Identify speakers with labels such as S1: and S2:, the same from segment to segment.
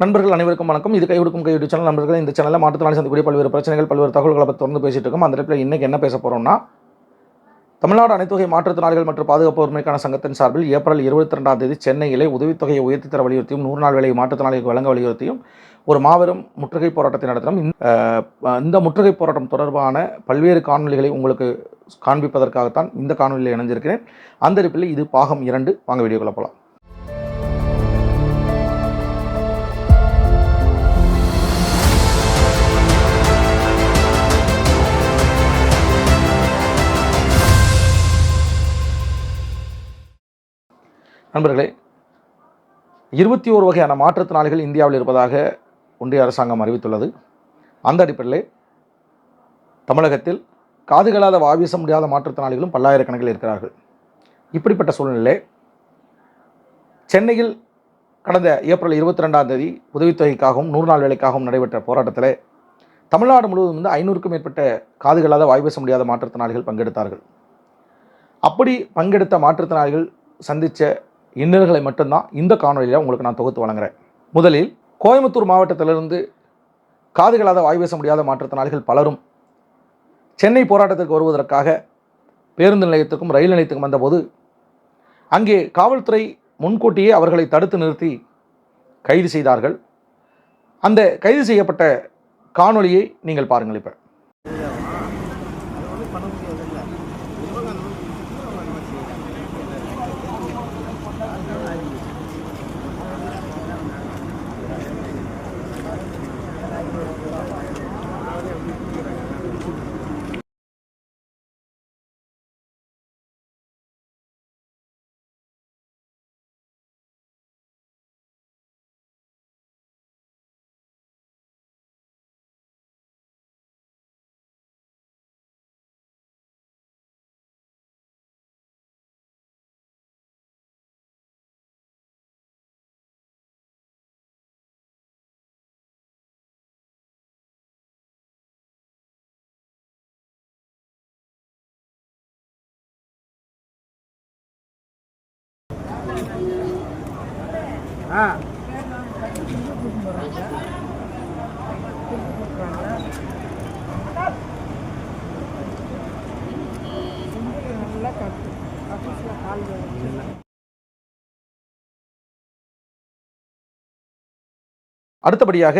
S1: நண்பர்கள் அனைவருக்கும் வணக்கம். இது கை கொடுக்கும் கை யூடியூப் சேனல். நண்பர்கள் இந்த சேனலில் மாற்றுத்திறனாளி சந்திக்கூடிய பல்வேறு பிரச்சனைகள் பல்வேறு தகவல்களை பற்றி தொடர்ந்து பேசிட்டு இருக்கோம். அந்த இடத்துல இன்னைக்கு என்ன பேச போகிறோம்னா தமிழ்நாடு அனைத்துகை மாற்றுத்திறனாளிகள் மற்றும் பாதுகாப்பு உரிமைக்கான சங்கத்தின் சார்பில் ஏப்ரல் இருபத்தி ரெண்டாம் தேதி சென்னையிலே உதவித்தொகையை உயர்த்தி தர வலியுறுத்தியும் நூறு நாள் வேலை மாற்றுத்திறனாளிகளுக்கு வழங்க வலியுறுத்தியும் ஒரு மாபெரும் முற்றுகை போராட்டத்தை நடத்தினோம். இந்த, இந்த முற்றுகை போராட்டம் தொடர்பான பல்வேறு காணொலிகளை உங்களுக்கு காண்பிப்பதற்காகத்தான் இந்த காணொலியில் இணைஞ்சிருக்கிறேன். அந்த இருப்பில் இது பாகம் இரண்டு. வாங்க வீடியோக்குள்ளே போகலாம் நண்பர்களே இருபத்தி ஓரு வகையான மாற்றுத்திறனாளிகள் இந்தியாவில் இருப்பதாக ஒன்றிய அரசாங்கம் அறிவித்துள்ளது. அந்த அடிப்படையில் தமிழகத்தில் காதுகளாத வாவீச முடியாத மாற்றுத்திறனாளிகளும் பல்லாயிரக்கணக்கில் இருக்கிறார்கள். இப்படிப்பட்ட சூழ்நிலை சென்னையில் கடந்த ஏப்ரல் இருபத்தி ரெண்டாம் தேதி உதவித்தொகைக்காகவும் நூறு நாள் வேலைக்காகவும் நடைபெற்ற போராட்டத்தில் தமிழ்நாடு முழுவதும் வந்து ஐநூறுக்கும் மேற்பட்ட காதுகளாத வாய்ப்பேச முடியாத மாற்றுத்திறனாளிகள் பங்கெடுத்தார்கள். அப்படி பங்கெடுத்த மாற்றுத்திறனாளிகள் சந்தித்த இன்னல்களை மட்டும்தான் இந்த காணொலியில் உங்களுக்கு நான் தொகுத்து வழங்குறேன். முதலில் கோயம்புத்தூர் மாவட்டத்திலிருந்து காதுகளாத வாய் பேச முடியாத மாற்றுத்திறனாளிகள் பலரும் சென்னை போராட்டத்திற்கு வருவதற்காக பேருந்து நிலையத்துக்கும் ரயில் நிலையத்துக்கும் வந்தபோது அங்கே காவல்துறை முன்கூட்டியே அவர்களை தடுத்து நிறுத்தி கைது செய்தார்கள். அந்த கைது செய்யப்பட்ட காணொளியை நீங்கள் பாருங்கள் இப்போ. அடுத்தபடியாக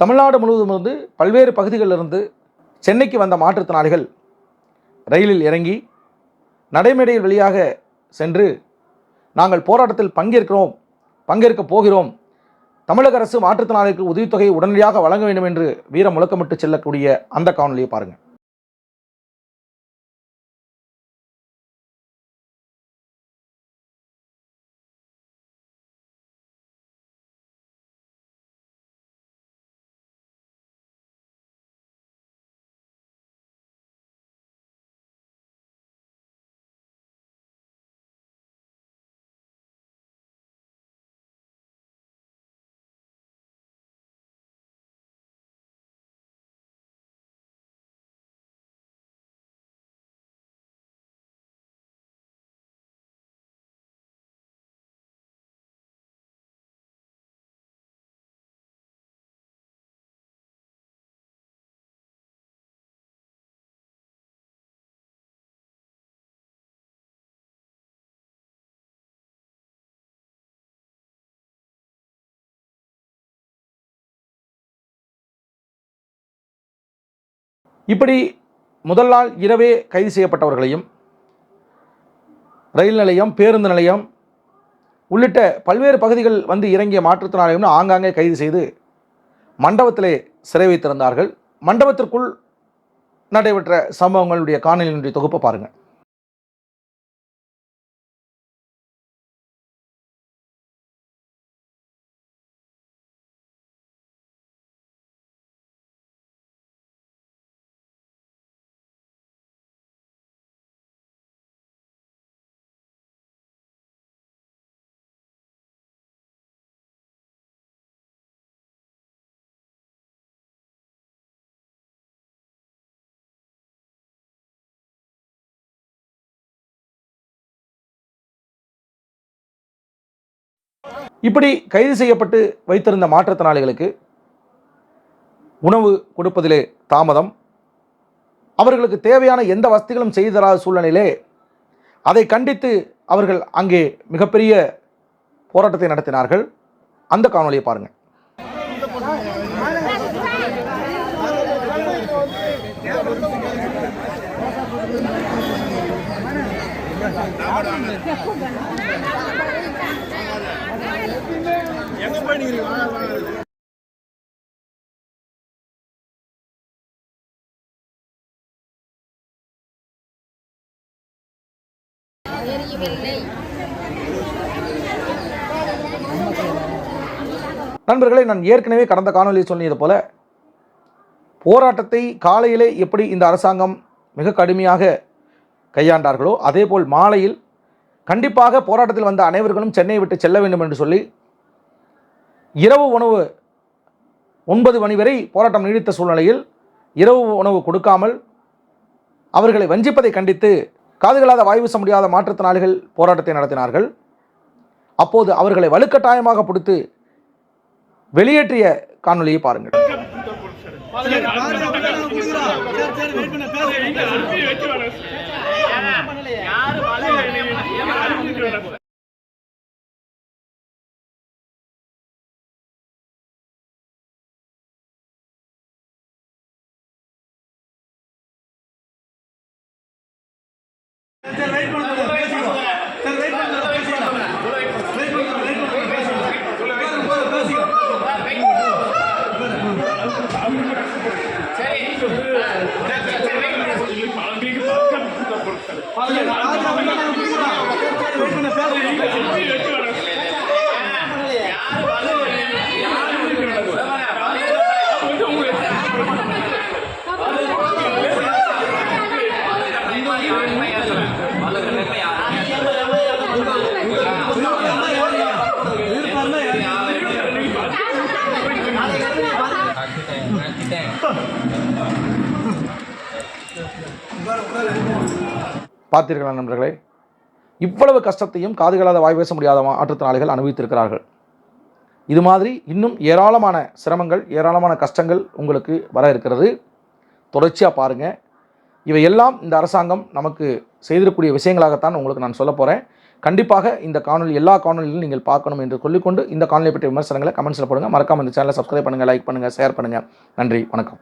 S1: தமிழ்நாடு முழுவதும் இருந்து பல்வேறு பகுதிகளிலிருந்து சென்னைக்கு வந்த மாற்றுத்திறனாளிகள் ரயிலில் இறங்கி நடைமேடையில் வழியாக சென்று நாங்கள் போராட்டத்தில் பங்கேற்கிறோம் பங்கேற்க போகிறோம். தமிழக அரசு மாற்றுத்திறனாளிகளுக்கு உதவித்தொகையை உடனடியாக வழங்க வேண்டும் என்று வீர முழக்கமிட்டு செல்லக்கூடிய அந்த காணொலியை பாருங்கள். இப்படி முதல் நாள் இரவே கைது செய்யப்பட்டவர்களையும் ரயில் நிலையம் பேருந்து நிலையம் உள்ளிட்ட பல்வேறு பகுதிகள் வந்து இறங்கிய மாற்றுத்திறனாளிகளும் ஆங்காங்கே கைது செய்து மண்டபத்திலே சிறை வைத்திருந்தார்கள். மண்டபத்திற்குள் நடைபெற்ற சம்பவங்களுடைய காணொலியினுடைய தொகுப்பை பாருங்கள். இப்படி கைது செய்யப்பட்டு வைத்திருந்த மாற்றுத்திறனாளிகளுக்கு உணவு கொடுப்பதிலே தாமதம். அவர்களுக்கு தேவையான எந்த வசதிகளும் செய்து தராத சூழ்நிலையிலே அதை கண்டித்து அவர்கள் அங்கே மிகப்பெரிய போராட்டத்தை நடத்தினார்கள். அந்த காணொலியை பாருங்கள் நண்பர்களை நான் ஏற்கனவே கடந்த காணொலியில் சொன்னது போல போராட்டத்தை காலையிலே எப்படி இந்த அரசாங்கம் மிக கடுமையாக கையாண்டார்களோ அதேபோல் மாலையில் கண்டிப்பாக போராட்டத்தில் வந்த அனைவர்களும் சென்னையை விட்டு செல்ல வேண்டும் என்று சொல்லி இரவு உணவு ஒன்பது மணி வரை போராட்டம் நீடித்த சூழ்நிலையில் இரவு உணவு கொடுக்காமல் அவர்களை வஞ்சிப்பதை கண்டித்து காதுகளாத வாய்வு முடியாத மாற்றுத்திறனாளிகள் போராட்டத்தை நடத்தினார்கள் அப்போது அவர்களை வலுக்கட்டாயமாக பிடித்து வெளியேற்றிய காணொலியை பாருங்கள் சார் வெயிட் பண்ணுங்க பேசுங்க சார் வெயிட் பண்ணுங்க பார்த்தீர்களா நண்பர்களே. இவ்வளவு கஷ்டத்தையும் காதுகளாத வாய் பேச முடியாத மாற்றுத்திறனாளிகள் அனுபவித்திருக்கிறார்கள். இது மாதிரி இன்னும் ஏராளமான சிரமங்கள் ஏராளமான கஷ்டங்கள் உங்களுக்கு வர இருக்கிறது. தொடர்ச்சியாக பாருங்கள் இவையெல்லாம் இந்த அரசாங்கம் நமக்கு செய்திருக்கூடிய விஷயங்களாகத்தான் உங்களுக்கு நான் சொல்ல போகிறேன் கண்டிப்பாக இந்த காணொலி எல்லா காணொலியிலும் நீங்கள் பார்க்கணும் என்று சொல்லிக்கொண்டு இந்த காணொலி பற்றிய விமர்சனங்களை கமெண்ட்ஸில் போடுங்க. மறக்காமல் இந்த சேனலை சப்ஸ்கிரைப் பண்ணுங்கள் லைக் பண்ணுங்கள் ஷேர் பண்ணுங்கள் நன்றி வணக்கம்.